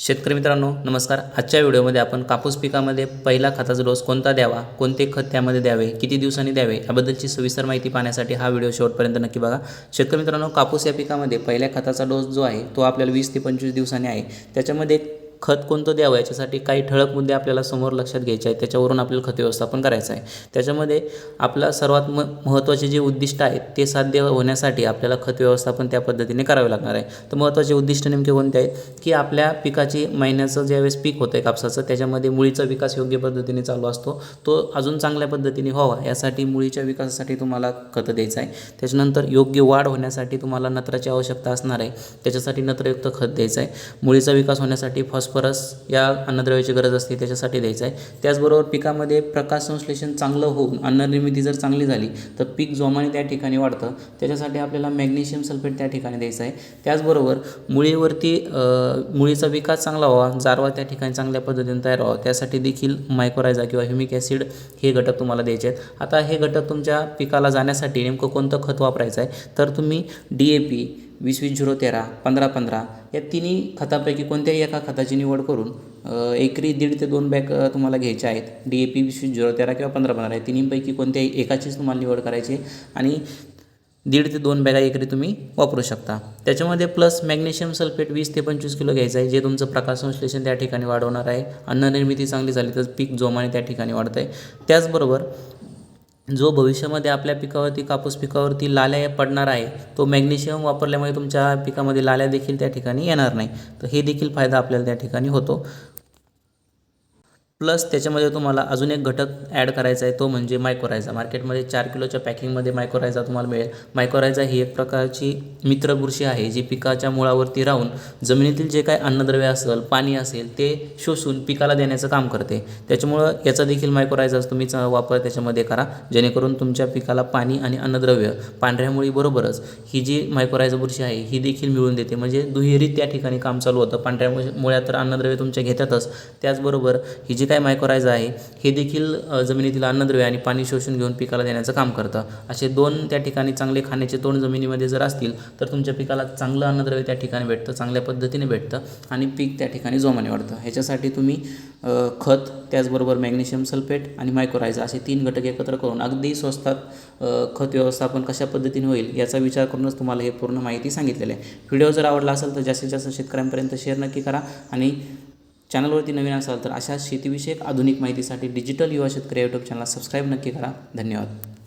शेतकरी मित्रांनो नमस्कार. आजच्या व्हिडिओमध्ये आपण कापूस पिकामध्ये पहिला खताचा डोस कोणता द्यावा? कोणते खत त्यामध्ये द्यावे? किती दिवसांनी द्यावे? याबद्दलची सविस्तर माहिती पाहण्यासाठी हा व्हिडिओ शेवटपर्यंत नक्की बघा. शेतकरी मित्रांनो कापूस या पिकामध्ये पहिल्या खताचा डोस जो आहे तो आपल्याला वीस ते पंचवीस दिवसांनी आहे. त्याच्यामध्ये खत कोणतं द्यावं? याच्यासाठी काही ठळक मुद्दे आपल्याला समोर लक्षात घ्यायचे आहेत. त्याच्यावरून आपल्याला खत व्यवस्थापन करायचं आहे. त्याच्यामध्ये आपला सर्वात म महत्त्वाचे जे उद्दिष्ट आहेत ते साध्य होण्यासाठी आपल्याला खत व्यवस्थापन त्या पद्धतीने करावे लागणार आहे. तर महत्त्वाचे उद्दिष्ट नेमके कोणते आहेत? की आपल्या पिकाची महिन्याचं ज्यावेळेस पीक होतं आहे कापसाचं त्याच्यामध्ये मुळीचा विकास योग्य पद्धतीने चालू असतो. तो अजून चांगल्या पद्धतीने व्हावा यासाठी मुळीच्या विकासासाठी तुम्हाला खतं द्यायचं आहे. त्याच्यानंतर योग्य वाढ होण्यासाठी तुम्हाला नत्राची आवश्यकता असणार आहे. त्याच्यासाठी नत्रयुक्त खत द्यायचं आहे. मुळीचा विकास होण्यासाठी फॉस्फरस या अन्नद्रव्याची गरज असते त्याच्यासाठी द्यायचं आहे. त्याचबरोबर पिकामध्ये प्रकाश संश्लेषण चांगलं होऊन अन्ननिर्मिती जर चांगली झाली तर पीक जोमाने त्या ठिकाणी वाढतं. त्याच्यासाठी आपल्याला मॅग्नेशियम सल्फेट त्या ठिकाणी द्यायचं आहे. त्याचबरोबर मुळीवरती मुळीचा विकास चांगला व्हावा जारवा त्या ठिकाणी चांगल्या पद्धतीने तयार व्हावा. त्यासाठी देखील मायक्रोरायझा किंवा ह्युमिक ॲसिड हे घटक तुम्हाला द्यायचे आहेत. आता हे घटक तुमच्या पिकाला जाण्यासाठी नेमकं कोणतं खत वापरायचं आहे? तर तुम्ही डी ए पी वीस वीस झिरो तेरा पंधरा पंधरा या तिन्ही खतापैकी कोणत्याही एका खताची निवड करून एकरी दीड ते दोन बॅग तुम्हाला घ्यायचे आहेत. डी ए पी वीस वीस झिरो तेरा किंवा पंधरा पंधरा या तिन्हीपैकी कोणत्याही एकाचीच तुम्हाला निवड करायची आणि दीड ते दोन बॅगा एकरी तुम्ही वापरू शकता. त्याच्यामध्ये प्लस मॅग्नेशियम सल्फेट वीस ते पंचवीस किलो घ्यायचं आहे जे तुमचं प्रकाश संश्लेषण त्या ठिकाणी वाढवणार आहे. अन्ननिर्मिती चांगली झाली तर पीक जोमाने त्या ठिकाणी वाढतं आहे त्याचबरोबर जो भविष्यामध्ये आपल्या पिकावरती कापूस पिकावरती लाल्या पडणार आहे तो मॅग्नेशियम वापरल्यामुळे तुमच्या पिकामध्ये लाल्या देखील त्या ठिकाणी येणार नाही. तर हे देखील फायदा आपल्याला त्या ठिकाणी होतो. प्लस त्याच्यामध्ये तुम्हाला अजून एक घटक ॲड करायचा आहे तो म्हणजे मायक्रोरायझा मार्केटमध्ये चार किलोच्या पॅकिंगमध्ये मायक्रोरायझा तुम्हाला मिळेल. मायक्रोरायझा ही एक प्रकारची मित्र बुरशी आहे जी पिकाच्या मुळावरती राहून जमिनीतील जे काय अन्नद्रव्य असेल पाणी असेल ते शोषून पिकाला देण्याचं काम करते. त्याच्यामुळं याचा देखील मायक्रोरायझा तुम्ही चा- वापर त्याच्यामध्ये करा. जेणेकरून तुमच्या पिकाला पाणी आणि अन्नद्रव्य पांढऱ्या मुळीबरोबरच ही जी मायक्रोरायझा बुरशी आहे ही देखील मिळून देते. म्हणजे दुहेरी त्या ठिकाणी काम चालू होतं. पांढऱ्या मुळ्या तर अन्नद्रव्य तुमच्या घेतातच. त्याचबरोबर ही जी काय मायक्रोरायझा आहे हे देखील जमिनीतील अन्नद्रव्य आणि पाणी शोषून घेऊन पिकाला देण्याचं काम करतं. असे दोन त्या ठिकाणी चांगले खाण्याचे तोंड जमिनीमध्ये जर असतील तर तुमच्या पिकाला चांगलं अन्नद्रव्य त्या ठिकाणी भेटतं चांगल्या पद्धतीने भेटतं आणि पीक त्या ठिकाणी जोमाने वाढतं. ह्याच्यासाठी तुम्ही खत त्याचबरोबर मॅग्नेशियम सल्फेट आणि मायक्रोरायझा असे तीन घटक एकत्र करून अगदी स्वस्तात खत व्यवस्थापन कशा पद्धतीने होईल याचा विचार करूनच तुम्हाला हे पूर्ण माहिती सांगितलेली आहे. व्हिडिओ जर आवडला असेल तर जास्तीत जास्त शेतकऱ्यांपर्यंत शेअर नक्की करा आणि चॅनलवरती नवीन असाल तर अशा शेतीविषयक आधुनिक माहितीसाठी डिजिटल युवा शेतकरी यूट्यूब चॅनलला सबस्क्राईब नक्की करा. धन्यवाद.